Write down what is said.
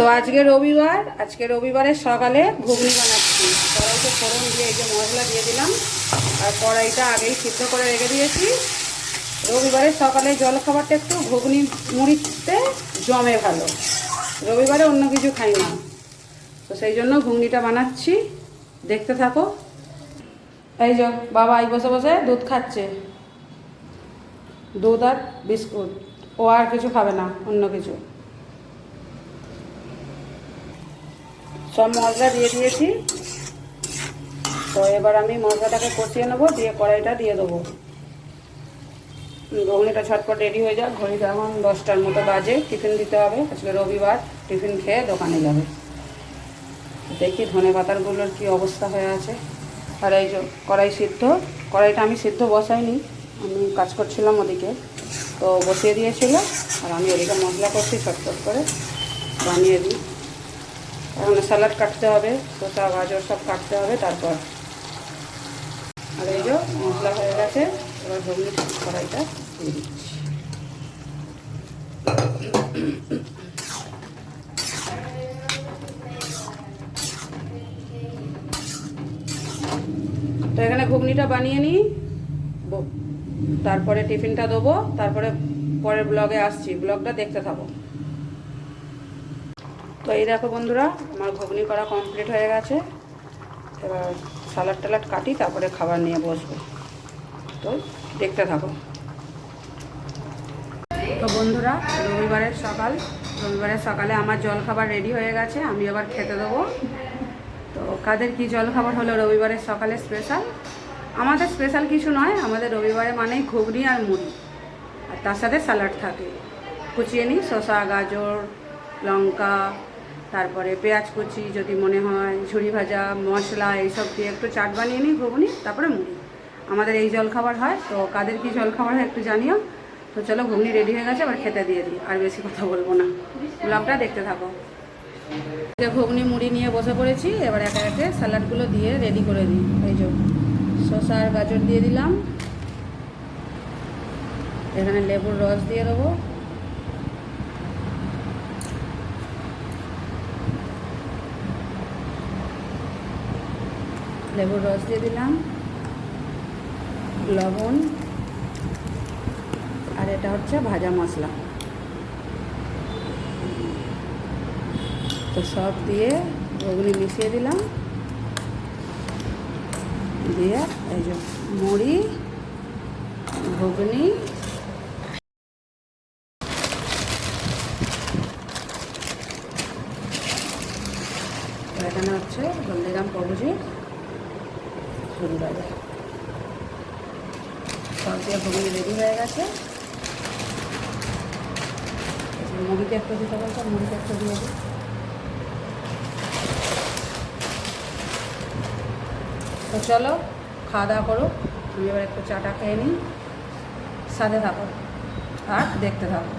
তো আজকে রবিবার, আজকে রবিবারের সকালে ঘুগনি বানাচ্ছি। কড়াইতে ফোড়ন দিয়ে এই যে মশলা দিয়ে দিলাম, আর কড়াইটা আগেই সিদ্ধ করে রেখে দিয়েছি। রবিবারের সকালে জল খাবারটা একটু ঘুগনি মুড়িতে জমে ভালো। রবিবারে অন্য কিছু খাই না। তো সেই জন্য ঘুগনিটা বানাচ্ছি। দেখতে থাকো। এই যে বাবা এই বসে বসে দুধ খাচ্ছে। দুধ আর বিস্কুট। ও আর কিছু খাবে না, অন্য কিছু। সব মশলা দিয়ে দিয়েছি। তো এবার আমি মশলাটাকে কষিয়ে নেব, দিয়ে কড়াইটা দিয়ে দেবো। ঘুগনিটা ছটপট রেডি হয়ে যাক। ঘড়িটা এখন দশটার মতো বাজে, টিফিন দিতে হবে। আজকে রবিবার, টিফিন খেয়ে দোকানে যাবে। দেখি ধনে পাতারগুলোর কি অবস্থা হয়ে আছে। আর এই কড়াই সিদ্ধ, কড়াইটা আমি সিদ্ধ বসাইনি। আমি কাজ করছিলাম ওদিকে। তো বসিয়ে দিয়েছিল। আর আমি ওদিকে মশলা করছি ছটফট করে বানিয়ে দিই। এখন স্যালাড কাটতে হবে, শসা, গাজর সব কাটতে হবে তারপর। আর এই যে মশলা হয়ে গেছে, এবার ঘুগনি কড়াইটা তো এখানে ঘুগনিটা বানিয়ে নিই। তারপরে টিফিনটা দেবো, তারপরে পরের ব্লগে আসছি, ব্লগটা দেখতে থাকো। তো এই দেখো বন্ধুরা, আমার ঘুগনি করা কমপ্লিট হয়ে গেছে। এবার সালাড টালাড কাটি, তারপরে খাবার নিয়ে বসবো। তো দেখতে থাকো। তো বন্ধুরা, রবিবারের সকাল। রবিবারের সকালে আমার জল খাবার রেডি হয়ে গেছে, আমি আবার খেতে দেবো। তো কাদের কি জল খাবার হলো রবিবারের সকালে স্পেশাল আমাদের স্পেশাল কিছু নয়, আমাদের রবিবারে মানেই ঘুগনি আর মুড়ি। আর তার সাথে স্যালাড থাকে। কুচিয়ে নিই, শসা, গাজর, লঙ্কা তারপরে পেঁয়াজ কুচি যদি মনে হয় ঝুড়ি ভাজা, মশলা, এইসব দিয়ে একটু চাট বানিয়ে নিই, ঘুগনি, তারপরে মুড়ি। আমাদের এই জল খাবার হয়, তো কাদের কি জল খাবার হয় একটু জানিও। তো চলো, ঘুগনি রেডি হয়ে গেছে আবার খেতে দিয়ে দিই, আর বেশি কথা বলব না। ব্লগটা দেখতে থাকো। ঘুগনি, মুড়ি নিয়ে বসে পড়েছি, এবার একে একে স্যালাডগুলো দিয়ে রেডি করে দিই। এই যে শসা আর গাজর দিয়ে দিলাম। এখানে লেবুর রস দিয়ে দেবো। লেবুর রস দিয়ে দিলাম, লবণ, আর এটা হচ্ছে ভাজা মশলা। তো সব দিয়ে ঘুগনি মিশিয়ে দিলাম। দিয়ে এই যে মুড়ি, ঘুগনি এখানে হচ্ছে হলদিরাম প্রভুজি ঝুড়ি বাজা ঘুগনি রেডি হয়ে গেছে। মুড়িতে একটু দিতে বলতো মুড়িতে একটু দিয়ে দিই। তো চলো, খাওয়া দাওয়া করো। তুমি এবার একটু চাটা খেয়ে নিই। সাথে থাকো। আর দেখতে থাকো।